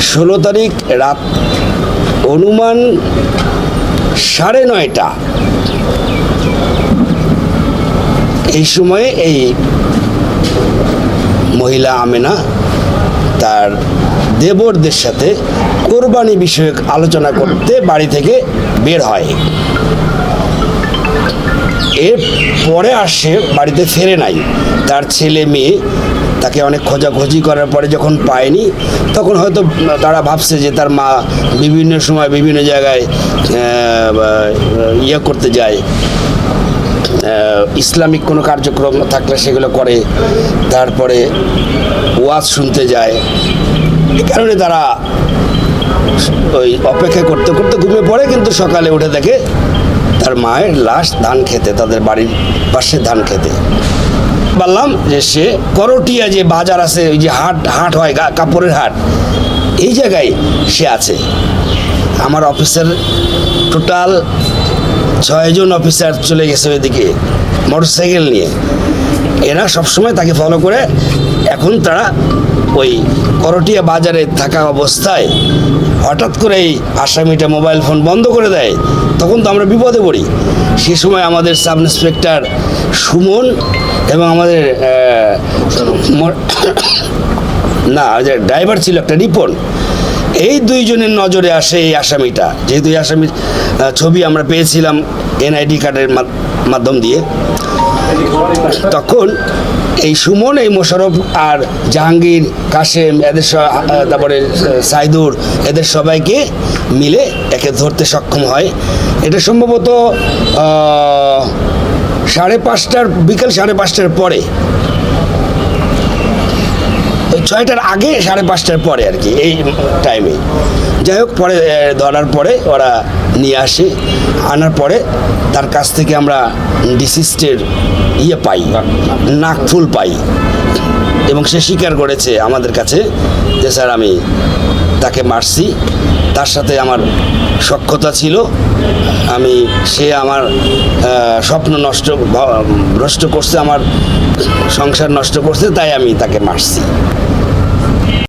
ষোলো তারিখ রাত অনুমান সাড়ে নয়টা। এই সময়ে এই মহিলা আমেনা তার দেবরদের সাথে কোরবানি বিষয়ক আলোচনা করতে বাড়ি থেকে বের হয়। এর পরে আসে বাড়িতে ফেরে নাই। তার ছেলে মেয়ে তাকে অনেক খোঁজাখোঁজি করার পরে যখন পায়নি, তখন হয়তো তারা ভাবছে যে তার মা বিভিন্ন সময় বিভিন্ন জায়গায় ইয়ে করতে যায়। ইসলামিক কোনো কার্যক্রম থাকলে সেগুলো করে, তারপরে ওয়াজ শুনতে যায়। এই কারণে তারা ওই অপেক্ষা করতে করতে ঘুমিয়ে পড়ে, কিন্তু সকালে উঠে দেখে তার মায়ের লাশ ধান খেতে, তাদের বাড়ির পাশে ধান খেতে। বললাম যে সে করটিয়া যে বাজার আছে, ওই যে হাট হাট হয় কাপড়ের হাট, এই জায়গায় সে আছে। আমার অফিসের টোটাল ছয়জন অফিসার চলে গেছে ওইদিকে, মোটরসাইকেল নিয়ে। এরা সবসময় তাকে ফলো করে, এখন তারা ওই করটিয়া বাজারে থাকা অবস্থায় হঠাৎ করে এই আসামিটা মোবাইল ফোন বন্ধ করে দেয়, তখন তো আমরা বিপদে পড়ি। সে সময় আমাদের সাব ইন্সপেক্টর সুমন এবং আমাদের না যে ড্রাইভার ছিল একটা রিপন। এই দুইজনের নজরে আসে এই আসামিটা। যেহেতু এই আসামির ছবি আমরা পেয়েছিলাম এনআইডি কার্ডের মাধ- মাধ্যম দিয়ে। তখন এই সুমন, এই মোশারফ আর জাহাঙ্গীর, কাশেম, এদের তারপরে সাইদুর, এদের সবাইকে মিলে একে ধরতে সক্ষম হয়। এটা সম্ভবত সাড়ে পাঁচটার, বিকেল সাড়ে পাঁচটার পরে। ছয়টার আগে সাড়ে পাঁচটার পরে আর কি, এই টাইমে যাই হোক, পরে ধরার পরে ওরা নিয়ে আসে। আনার পরে তার কাছ থেকে আমরা ডিসিস্টের ইয়ে পাই নাকফুল পাই। এবং সে স্বীকার করেছে আমাদের কাছে যে, স্যার, আমি তাকে মারছি। তার সাথে আমার সক্ষতা ছিল। আমি, সে আমার স্বপ্ন নষ্ট নষ্ট করছে, আমার সংসার নষ্ট করছে, তাই আমি তাকে মারছি।